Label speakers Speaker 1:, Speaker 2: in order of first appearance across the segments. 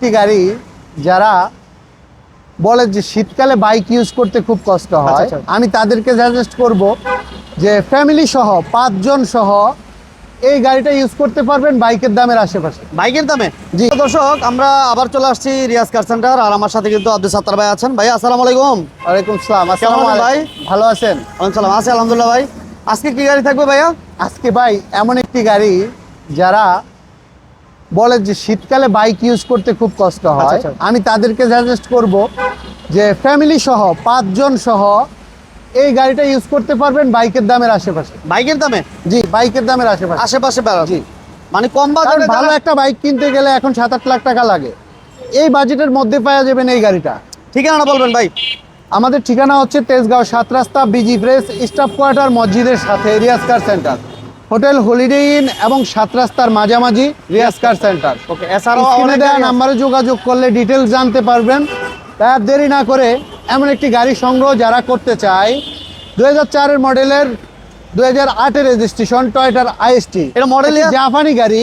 Speaker 1: একটি গাড়ি যারা বলে যে শীতকালে বাইক ইউজ করতে খুব কষ্ট হয়
Speaker 2: আচ্ছা।
Speaker 1: আমি তাদেরকে সাজেস্ট করব যে ফ্যামিলি সহ পাঁচজন সহ এই গাড়িটা ইউজ করতে পারবেন বাইকের দামের আশেপাশে।
Speaker 2: বাইকের দামে?
Speaker 1: জি।
Speaker 2: দর্শক আমরা আবার চলে আসছি রিয়াজ কার সেন্টার আর আমার সাথে কিন্তু আব্দুল সাত্তার ভাই আছেন। ভাই আসসালামু আলাইকুম।
Speaker 1: ওয়ালাইকুম সালাম। আসসালামু
Speaker 2: ভাই?
Speaker 1: ভালো আছেন?
Speaker 2: ওয়ালাইকুম সালাম। আছি আলহামদুলিল্লাহ ভাই। আজকে কি গাড়ি থাকবে ভাইয়া?
Speaker 1: আজকে ভাই এমন একটি গাড়ি যারা বলে যে শীতকালে বাইক ইউজ করতে খুব কষ্ট হয়।
Speaker 2: আচ্ছা।
Speaker 1: আমি তাদেরকে সাজেস্ট করব যে ফ্যামিলি সহ পাঁচজন সহ এই গাড়িটা ইউজ করতে পারবেন বাইকের দামের আশেপাশে।
Speaker 2: বাইকের দামে?
Speaker 1: জি বাইকের দামের আশেপাশে।
Speaker 2: আশেপাশে
Speaker 1: জি।
Speaker 2: মানে কম বাজারে
Speaker 1: ভালো একটা বাইক কিনতে গেলে এখন সাত আট লাখ টাকা লাগে। এই বাজেটের মধ্যে পাওয়া যাবেন এই গাড়িটা।
Speaker 2: ঠিকানা বলবেন ভাই।
Speaker 1: আমাদের ঠিকানা হচ্ছে তেজগাঁও সাত রাস্তা বিজি প্রেস স্টাফ কোয়ার্টার মসজিদের সাথে areas car center hotel holiday inn এবং সাত রাস্তার মাঝামাঝি রিয়াজ কার সেন্টার।
Speaker 2: ওকে এছাড়াও
Speaker 1: স্ক্রিনে দেওয়া নাম্বারে যোগাযোগ করলে ডিটেলস জানতে পারবেন। তাই দেরি না করে এমন একটি গাড়ি সংগ্রহ যারা করতে চায় দু হাজার চারের মডেলের দু হাজার আটের রেজিস্ট্রেশন টয়টার আইএসটি।
Speaker 2: এটা year?
Speaker 1: জাপানি গাড়ি।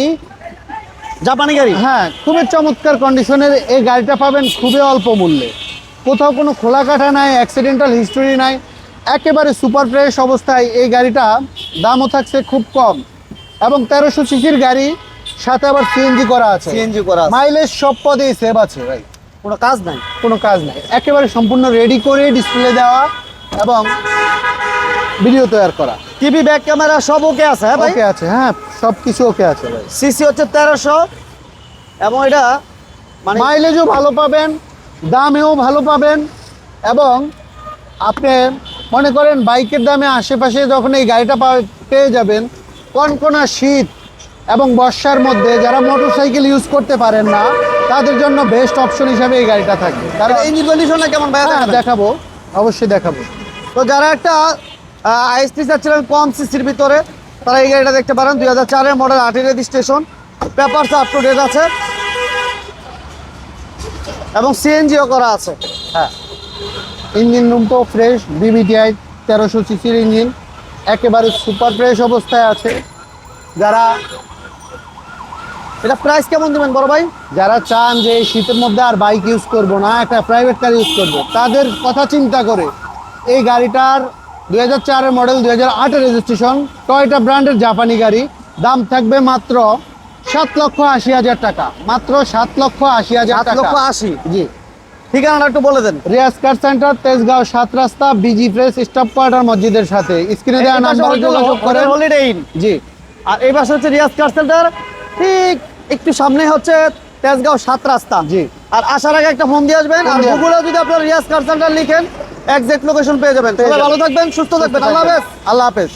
Speaker 2: জাপানি গাড়ি?
Speaker 1: হ্যাঁ খুবই চমৎকার কন্ডিশনের এই গাড়িটা পাবেন খুবই অল্প মূল্যে। কোথাও কোনো খোলা কাটা নাই অ্যাক্সিডেন্টাল হিস্টোরি নাই। একেবারে সুপার ফ্রেশ অবস্থায় এই গাড়িটা দামও থাকছে খুব কম। এবং তেরোশো সিসির গাড়ি সাথে আবার সিএনজি করা আছে।
Speaker 2: সিএনজি করা
Speaker 1: মাইলেজ সব পদেই সেভ আছে। ভাই
Speaker 2: কোনো কাজ নাই।
Speaker 1: কোনো কাজ নাই। একেবারে সম্পূর্ণ রেডি করে ডিসপ্লে দেওয়া এবং ভিডিও তৈরি করা।
Speaker 2: টিভি ব্যাক ক্যামেরা সব ওকে আছে হ্যাঁ ভাই?
Speaker 1: ওকে আছে হ্যাঁ সব কিছু ওকে আছে ভাই।
Speaker 2: সিসি হচ্ছে তেরোশো। এবং এটা মানে
Speaker 1: মাইলেজও ভালো পাবেন দামেও ভালো পাবেন এবং আপনি মনে করেন বাইকের দামে আশেপাশে যখন এই গাড়িটা পেয়ে যাবেন কনকনা শীত এবং বর্ষার মধ্যে যারা মোটরসাইকেল ইউজ করতে পারেন না তাদের জন্য বেস্ট অপশন হিসাবে এই গাড়িটা থাকবে। কারণ
Speaker 2: ইঞ্জিন কন্ডিশনটা কেমন
Speaker 1: হ্যাঁ দেখাবো অবশ্যই দেখাবো।
Speaker 2: তো যারা একটা আইএসটি চাচ্ছিলেন কম সিসির ভিতরে তারা এই গাড়িটা দেখতে পারেন দুই হাজার চারের মডেল আটের registration papers up to date আছে এবং সিএনজিও করা আছে।
Speaker 1: হ্যাঁ। ইঞ্জিন রুমটাও ফ্রেশ বিবিটিআই তেরোশো সিসির ইঞ্জিন একেবারে সুপার ফ্রেশ অবস্থায় আছে। যারা
Speaker 2: এটা প্রাইস কেমন দিবেন বড় ভাই?
Speaker 1: যারা চান যে শীতের মধ্যে আর বাইক ইউজ করব না একটা প্রাইভেট কার ইউজ করব তাদের কথা চিন্তা করে এই গাড়িটার দুই হাজার চারের মডেল দুই হাজার আটের রেজিস্ট্রেশন টয়টা ব্র্যান্ডের জাপানি গাড়ি দাম থাকবে মাত্র সাত লক্ষ আশি হাজার টাকা মাত্র সাত লক্ষ আশি হাজার
Speaker 2: লক্ষ আশি?
Speaker 1: জি।
Speaker 2: ঠিকানাটা একটু বলে দেন।
Speaker 1: রিয়াজ কার সেন্টার তেজগাঁও সাত রাস্তা বিজি প্রেস স্টাফ কোয়ার্টার মসজিদের সাথে। স্ক্রিনে দেওয়া নাম্বারে যোগাযোগ করে
Speaker 2: হলিডে ইন
Speaker 1: জি।
Speaker 2: আর এই পাশে হচ্ছে রিয়াজ কার সেন্টার ঠিক একটু সামনে হচ্ছে তেজগাঁও সাত রাস্তা।
Speaker 1: জি।
Speaker 2: আর আসার আগে একটা ফোন দিয়ে আসবেন আর গুগলে যদি আপনার রিয়াজ কার সেন্টার লিখেন এক্সাক্ট লোকেশন পেয়ে যাবেন।
Speaker 1: যাবেন।
Speaker 2: ভালো থাকবেন। সুস্থ থাকবেন। আল্লাহ হাফেজ।
Speaker 1: আল্লাহ হাফেজ।